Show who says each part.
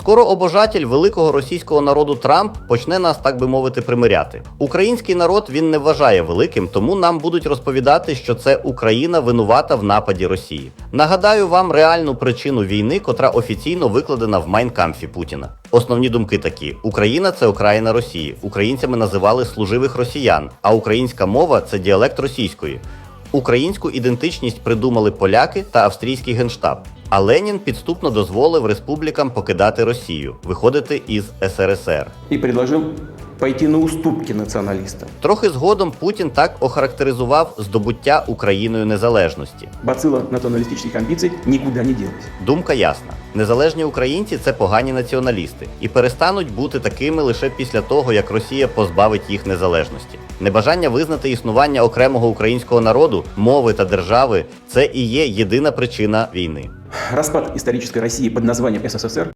Speaker 1: Скоро обожатель великого російського народу Трамп почне нас, так би мовити, примиряти. Український народ він не вважає великим, тому нам будуть розповідати, що це Україна винувата в нападі Росії. Нагадаю вам реальну причину війни, котра офіційно викладена в Майнкамфі Путіна. Основні думки такі: Україна це окраїна Росії. Українцями називали служивих росіян, а українська мова це діалект російської. Українську ідентичність придумали поляки та австрійський генштаб. А Ленін підступно дозволив республікам покидати Росію, виходити із СРСР.
Speaker 2: и предложил пойти на уступки националистам.
Speaker 1: Трохи згодом Путін так охарактеризував здобуття Україною незалежності.
Speaker 2: Бацилла националистических амбиций никуда не делась.
Speaker 1: Думка ясна: незалежні українці це погані націоналісти і перестануть бути такими лише після того, як Росія позбавить їх незалежності. Небажання визнати існування окремого українського народу, мови та держави це і є єдина причина війни.
Speaker 2: Распад исторической России под названием СССР